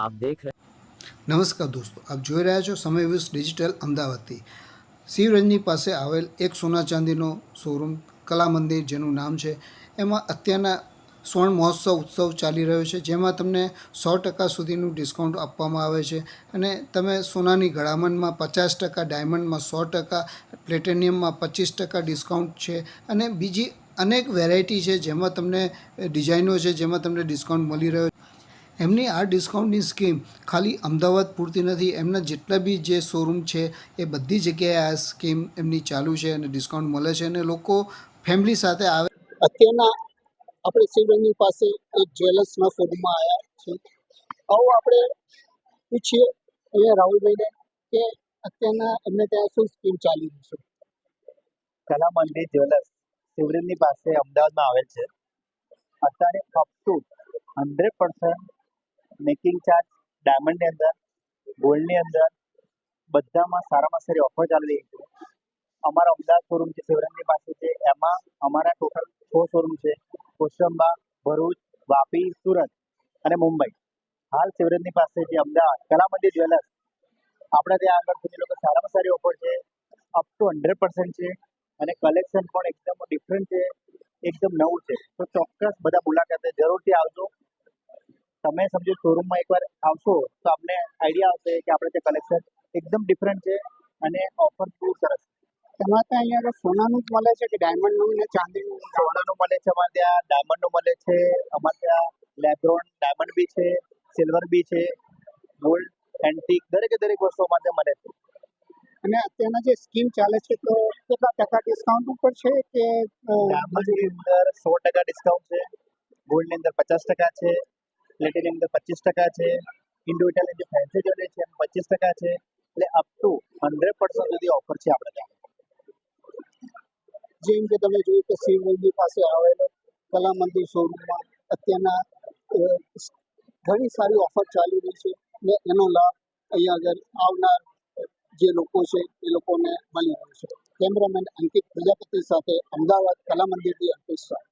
આપ દેખ નમસ્કાર દોસ્તો, આપ જોઈ રહ્યા છો સમય વ્યૂઝ ડિજિટલ અમદાવાદથી. શિવરંજની પાસે આવેલ એક સોના ચાંદીનો શોરૂમ, કલા મંદિર જેનું નામ છે. એમાં અત્યારના સ્વર્ણ મહોત્સવ ઉત્સવ ચાલી રહ્યો છે, જેમાં તમને સો ટકા સુધીનું ડિસ્કાઉન્ટ આપવામાં આવે છે. અને તમે સોનાની ઘડામણમાં પચાસ ટકા, ડાયમંડમાં સો ટકા, પ્લેટેનિયમમાં પચીસ ટકા ડિસ્કાઉન્ટ છે. અને બીજી અનેક વેરાયટી છે, જેમાં તમને ડિઝાઇનો છે, જેમાં તમને ડિસ્કાઉન્ટ મળી રહ્યો એમની આ ડિસ્કાઉન્ટની સ્કીમ ખાલી અમદાવાદ પૂરતી નથી. એમના જેટલા બી જે શોરૂમ છે એ બધી જગ્યાએ આ સ્કીમ એમની ચાલુ છે અને ડિસ્કાઉન્ટ મળે છે અને લોકો ફેમિલી સાથે આવે અત્યારના આપણે શિવરંગની પાસે એક જ્વેલર્સના શોરૂમમાં આવ્યા છે આવો આપણે પૂછીએ અહીંયા રાહુલભાઈને કે અત્યારના એમને ત્યાં શું સ્કીમ ચાલી રહી છે? કલા મંદિર જ્વેલર્સ શિવરંગની પાસે અમદાવાદમાં આવેલ છે. અત્યારે up to hundred percent making charge ડાયમંડની અંદર ગોલ્ડની અંદર, બધામાં સારામાં સારી ઓફર ચાલી રહી છે. અમારા અમદાવાદ શોરૂમ છે શિવરંગની પાસે છે. એમાં અમારા ટોટલ છ શોરૂમ છે. કોશંબા, ભરૂચ, વાપી, સુરત અને મુંબઈ. હાલ શિવરંગની પાસે જે અમદાવાદ કલામંદિર જ્વેલર્સ આપણે ત્યાં આગળ સુધી લોકો સારામાં સારી ઓફર છે. અપ ટુ હંડ્રેડ પર્સન્ટ છે. અને કલેક્શન પણ એકદમ ડિફરન્ટ છે. એકદમ નવું છે. તો ચોક્કસ બધા મુલાકાતે જરૂરથી આવજો. તમે સમજો શોરૂમમાં એકવાર આવશો તો આપને આઈડિયા આવશે કે આપણે તે કલેક્શન એકદમ ડિફરન્ટ છે અને ઓફર બહુ સરસ તમારે ત્યાં અહીંયા આગળ સોનાનું જ મળે છે કે ડાયમંડનું ને ચાંદીનું? સોનાનું મળે છે અમારે ત્યાં ડાયમંડનું મળે છે અમારે ત્યાં લેબ્રોન ડાયમંડ બી છે સિલ્વર બી છે ગોલ્ડ એન્ટિક દરેકે દરેક વસ્તુ અમારે ત્યાં મળે છે. અને અત્યારના જે સ્કીમ ચાલે છે તો કેટલા ટકા ડિસ્કાઉન્ટ ઉપર છે કે ડાયમંડની અંદર સો ટકા ડિસ્કાઉન્ટ છે ગોલ્ડની અંદર પચાસ ટકા છે પ્લેટિનની અંદર પચીસ ટકા છે. ઇન્ડિવિજ્યુઅલની જે ફેન્સી જ્વેલરી છે પચીસ ટકા છે. એટલે અપ ટુ હંડ્રેડ પર્સન્ટ સુધી ઓફર છે આપણે ત્યાં. જેમ કે તમે જોયું કે શિવરંગની પાસે આવેલો કલા મંદિર શોરૂમમાં અત્યારના ઘણી સારી ઓફર ચાલી રહી છે ને એનો લાભ અહીંયા આગળ આવનાર જે લોકો છે એ લોકોને મળી રહ્યો છે. કેમેરામેન અંકિત પ્રજાપતિ સાથે અમદાવાદ કલા મંદિરથી અંકિત શાહ